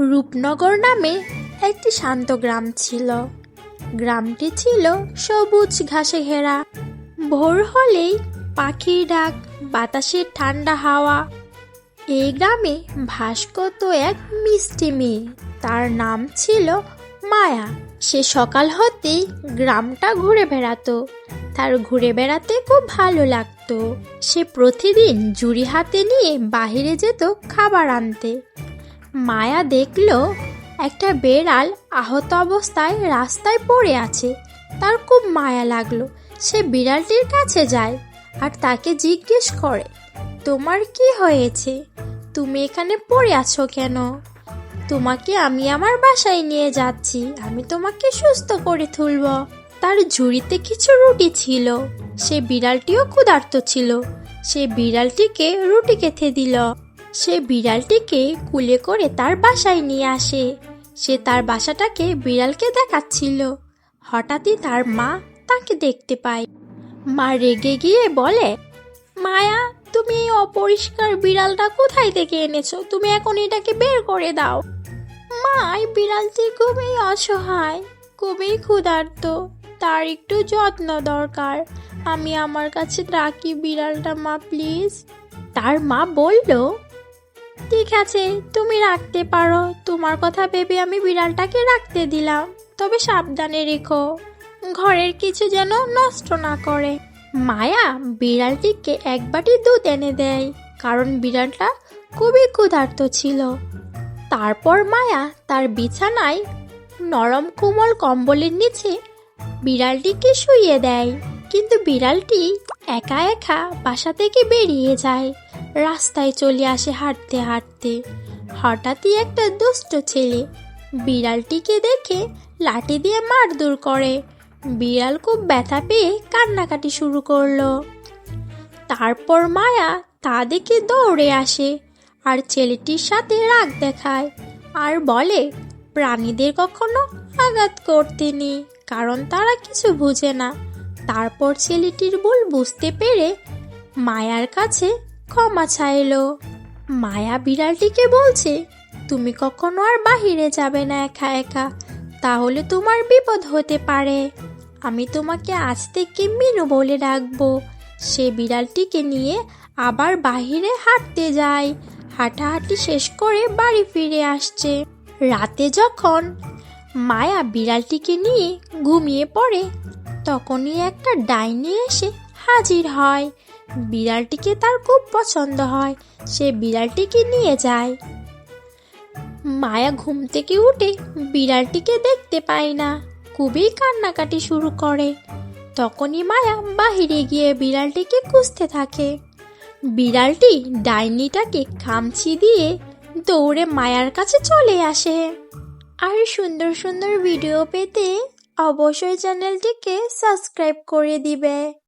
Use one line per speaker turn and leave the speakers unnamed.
রূপনগর নামে একটি শান্ত গ্রাম ছিল। গ্রামটি ছিল সবুজ ঘাসে ঘেরা। ভোর হলেই পাখির ডাক, বাতাসের ঠান্ডা হাওয়া। এই গ্রামে ভাস করত এক মিষ্টি মেয়ে। তার নাম ছিল মায়া। সে সকাল হতেই গ্রামটা ঘুরে বেড়াতো। তার ঘুরে বেড়াতে খুব ভালো লাগতো। সে প্রতিদিন জুড়ি হাতে নিয়ে বাইরে যেত খাবার আনতে। মায়া দেখল একটা বেড়াল আহত অবস্থায় রাস্তায় পড়ে আছে। তার খুব মায়া লাগল। সে বিড়ালটির কাছে যায় আর তাকে জিজ্ঞেস করে, তোমার কি হয়েছে? তুমি এখানে পড়ে আছো কেন? তোমাকে আমি আমার বাসায় নিয়ে যাচ্ছি। আমি তোমাকে সুস্থ করে তুলব। তার ঝুড়িতে কিছু রুটি ছিল। সে বিড়ালটিও ক্ষুধার্ত ছিল। সে বিড়ালটিকে রুটি কেথে দিল। সে বিড়ালটিকে কুলে করে তার বাসায় নিয়ে আসে। সে তার বাসাটাকে বিড়ালকে দেখাচ্ছিল। হঠাৎই তার মা তাকে দেখতে পায়। মা রেগে গিয়ে বলে, মায়া, তুমি এই অপরিষ্কার বিড়ালটা কোথায় থেকে এনেছো? তুমি এখন এটাকে বের করে দাও। মা, এই বিড়ালটি খুবই অসহায়, খুবই ক্ষুধার্ত। তার একটু যত্ন দরকার। আমি আমার কাছে রাখি বিড়ালটা, মা, প্লিজ। তার মা বলল ঠিক আছে, তুমি রাখতে পারো। তোমার কথা ভেবে আমি বিড়ালটাকে রাখতে দিলাম। তবে সাবধানে রেখো, ঘরের কিছু যেন নষ্ট না করে। মায়া, বিড়ালটিকে এক বাটি দুধ এনে দেয়, কারণ বিড়ালটা খুবই ক্ষুধার্ত ছিল। তারপর মায়া তার বিছানায় নরম কোমল কম্বলের নিচে বিড়ালটিকে শুইয়ে দেয়। কিন্তু বিড়ালটি একা একা বাসা থেকে বেরিয়ে যায়। রাস্তায় চলে আসে হাঁটতে হাঁটতে। হঠাৎই একটা দুষ্ট ছেলে বিড়ালটিকে দেখে লাঠি দিয়ে মারধর করে। বিড়াল খুব ব্যথা পেয়ে কান্নাকাটি শুরু করল। তারপর মায়া তা দেখে দৌড়ে আসে আর ছেলেটির সাথে রাগ দেখায় আর বলে, প্রাণীদের কখনো আঘাত করতে কারণ তারা কিছু বুঝে না। তারপর ছেলেটির ভুল বুঝতে পেরে মায়ার কাছে ক্ষমা চাইলো। মায়া বিড়ালটিকে বলছে, তুমি কখনো আর বাহিরে যাবে না একা একা। তাহলে তোমার বিপদ হতে পারে। আমি তোমাকে আজ থেকে মিনু বলে ডাকবো। সে বিড়ালটিকে নিয়ে আবার বাহিরে হাঁটতে যায়। হাঁটাহাঁটি শেষ করে বাড়ি ফিরে আসছে। রাতে যখন মায়া বিড়ালটিকে নিয়ে ঘুমিয়ে পড়ে, তখনই একটা ডাইনি এসে হাজির হয়। বিড়ালটিকে তার খুব পছন্দ হয়। সে বিড়ালটিকে নিয়ে যায়। মায়া ঘুম থেকে উঠে বিড়ালটিকে দেখতে পায় না। খুবই কান্নাকাটি শুরু করে। তখনই মায়া বাহিরে গিয়ে বিড়ালটিকে খুঁজতে থাকে। বিড়ালটি ডাইনিটাকে খামচি দিয়ে দৌড়ে মায়ার কাছে চলে আসে। আর সুন্দর সুন্দর ভিডিও পেতে অবশ্যই চ্যানেলটিকে সাবস্ক্রাইব করে দিবে।